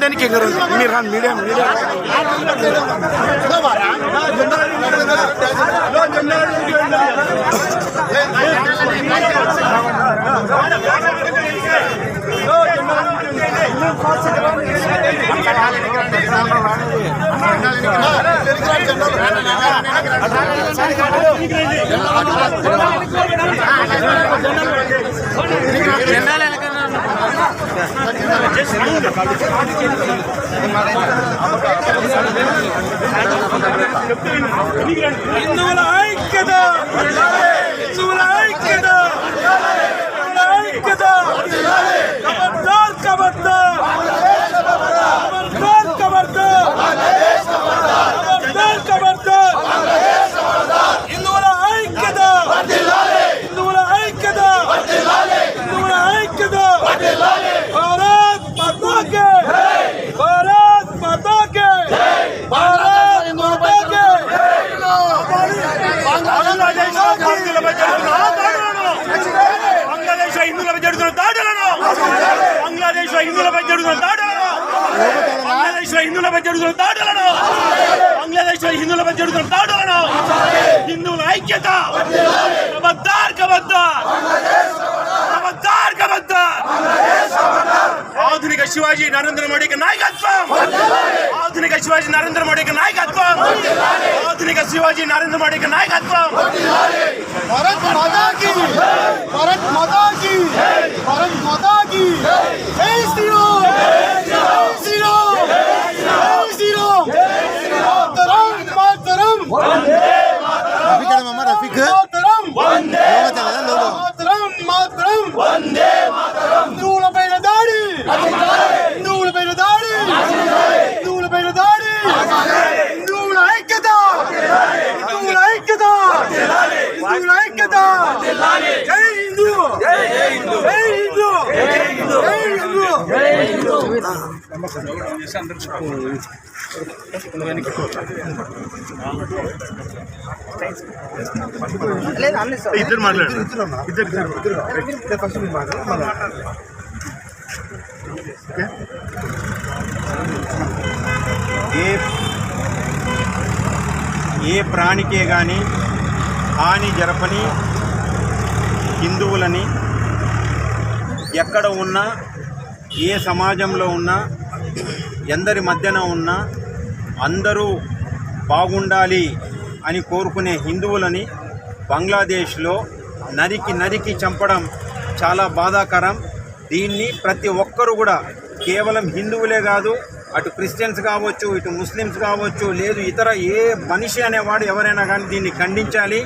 దానికి మీరు media media హిందువుల ఐక్యత హిందువుల ఐక్యత హిందువుల ఐక్యత ఖబర్దార్ ఖబర్దార్ ఖబర్దార్ ఖబర్దార్ ఖబర్దార్ ఖబర్దార్ హిందువుల ఐక్యత హిందువుల ఐక్యత హిందువుల ఐక్యత భారత్ మాతా కే భారత్ మాతా కే భారత్ మాతా కే బంగ్లాదేశ్ హిందువులపై జరుగుతున్న దాడులను బంగ్లాదేశ్ హిందువులపై జరుగుతున్న దాడులను బంగ్లాదేశ్ హిందువులపై జరుగుతున్న దాడులను. బంగ్లాదేశ్ హిందువులపై జరుగుతున్న దాడులను. హిందువుల ఐక్యత. ఆధునిక శివాజీ నరేంద్ర మోడీకి నాయకత్వం. ఆధునిక శివాజీ నరేంద్ర మోడీకి నాయకత్వం. ఆధునిక శివాజీ నరేంద్ర మోడీకి నాయకత్వం. భరత్ మాతా భరత్ మాతా భరత్ మాతా ఇద్దరు మాట్లాడు ఇద్దరు ఇద్దరు ఫస్ట్ మీరు మాట్లాడు మళ్ళీ. ఏ ఏ ప్రాణికే కానీ హాని జరపని హిందువులని ఎక్కడ ఉన్నా ఏ సమాజంలో ఉన్నా ఎందరి మధ్యన ఉన్నా అందరూ బాగుండాలి అని కోరుకునే హిందువులని బంగ్లాదేశ్లో నరికి నరికి చంపడం చాలా బాధాకరం. దీన్ని ప్రతి ఒక్కరు కూడా కేవలం హిందువులే కాదు అటు క్రిస్టియన్స్ కావచ్చు ఇటు ముస్లిమ్స్ కావచ్చు లేదు ఇతర ఏ మనిషి అనేవాడు ఎవరైనా కానీ దీన్ని ఖండించాలి.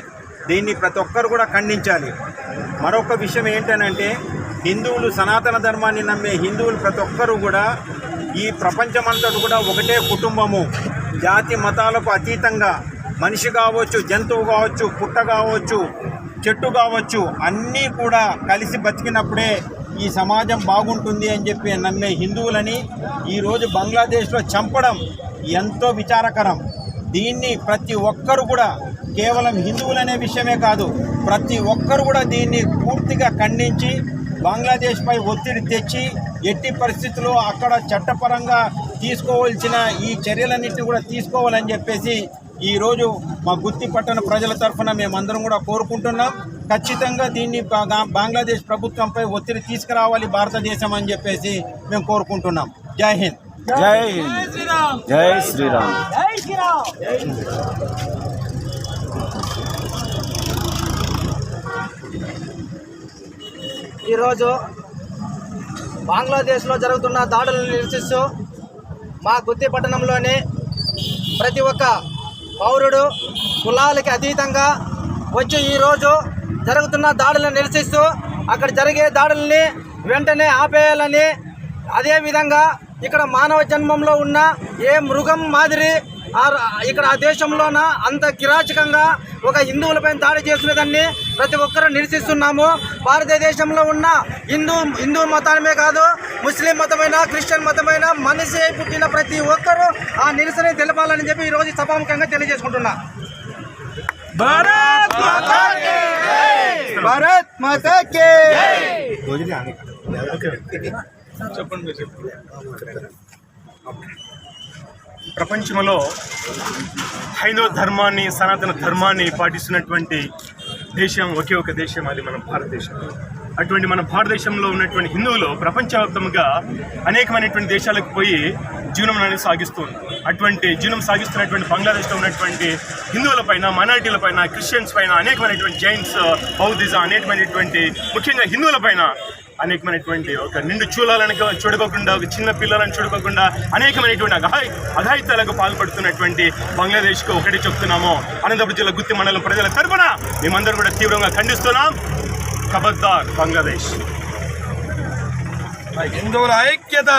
దీన్ని ప్రతి ఒక్కరు కూడా ఖండించాలి. మరొక విషయం ఏంటనంటే హిందువులు సనాతన ధర్మాన్ని నమ్మే హిందువులు ప్రతి ఒక్కరు కూడా ఈ ప్రపంచమంతటి కూడా ఒకటే కుటుంబము. జాతి మతాలకు అతీతంగా మనిషి కావచ్చు జంతువు కావచ్చు పుట్ట కావచ్చు చెట్టు కావచ్చు అన్నీ కూడా కలిసి బతికినప్పుడే ఈ సమాజం బాగుంటుంది అని చెప్పి నమ్మే హిందువులని ఈరోజు బంగ్లాదేశ్లో చంపడం ఎంతో విచారకరం. దీన్ని ప్రతి ఒక్కరు కూడా కేవలం హిందువులనే విషయమే కాదు ప్రతి ఒక్కరు కూడా దీన్ని పూర్తిగా ఖండించి బంగ్లాదేశ్పై ఒత్తిడి తెచ్చి ఎట్టి పరిస్థితుల్లో అక్కడ చట్టపరంగా తీసుకోవాల్సిన ఈ చర్యలన్నింటినీ కూడా తీసుకోవాలని చెప్పేసి ఈరోజు మా గుత్తి పట్టణ ప్రజల తరఫున మేమందరం కూడా కోరుకుంటున్నాం. ఖచ్చితంగా దీన్ని బంగ్లాదేశ్ ప్రభుత్వంపై ఒత్తిడి తీసుకురావాలి భారతదేశం అని చెప్పేసి మేము కోరుకుంటున్నాం. జై హింద్. జై హింద్. జై శ్రీరామ్. ఈరోజు బంగ్లాదేశ్లో జరుగుతున్న దాడులను నిరసిస్తూ మా గుత్తి పట్టణంలోని ప్రతి ఒక్క పౌరుడు కులాలకి అతీతంగా వచ్చి ఈరోజు జరుగుతున్న దాడులను నిరసిస్తూ అక్కడ జరిగే దాడుల్ని వెంటనే ఆపేయాలని అదేవిధంగా ఇక్కడ మానవ జన్మంలో ఉన్న ఏ మృగం మాదిరి ఇక్కడ ఆ దేశంలోన అంత కిరాచకంగా ఒక హిందువులపైన దాడి చేసినదాన్ని ప్రతి ఒక్కరూ నిరసిస్తున్నాము. భారతదేశంలో ఉన్న హిందూ హిందూ మతాలమే కాదు ముస్లిం మతమైన క్రిస్టియన్ మతమైన మనిషి పుట్టిన ప్రతి ఒక్కరూ ఆ నిరసన తెలపాలని చెప్పి ఈ రోజు సభాముఖంగా తెలియజేసుకుంటున్నా. భారత్ మాతా కే ప్రపంచంలో హైందవ ధర్మాన్ని సనాతన ధర్మాన్ని పాటిస్తున్నటువంటి దేశం ఒకే ఒక దేశం అది మన భారతదేశం. అటువంటి మన భారతదేశంలో ఉన్నటువంటి హిందువులు ప్రపంచవ్యాప్తంగా అనేకమైనటువంటి దేశాలకు పోయి జీవనం అనేది సాగిస్తుంది అటువంటి జీవనం సాగిస్తున్నటువంటి బంగ్లాదేశ్లో ఉన్నటువంటి హిందువుల పైన మైనారిటీల పైన క్రిస్టియన్స్ పైన అనేకమైనటువంటి జైన్స్ బౌద్ధిజం అనేకమైనటువంటి ముఖ్యంగా హిందువుల పైన అనేకమైనటువంటి ఒక నిండు చూలాలను చూడకోకుండా ఒక చిన్న పిల్లలను చూడకోకుండా అనేకమైనటువంటి అఘాయి అఘాయితాలకు పాల్పడుతున్నటువంటి బంగ్లాదేశ్కు ఒకటి చెప్తున్నాము. అనంతపురం జిల్లా గుత్తి మండలం ప్రజల తరపున మేమందరూ కూడా తీవ్రంగా ఖండిస్తున్నాం. ఖబర్దార్ బంగ్లాదేశ్. హిందువుల ఐక్యత?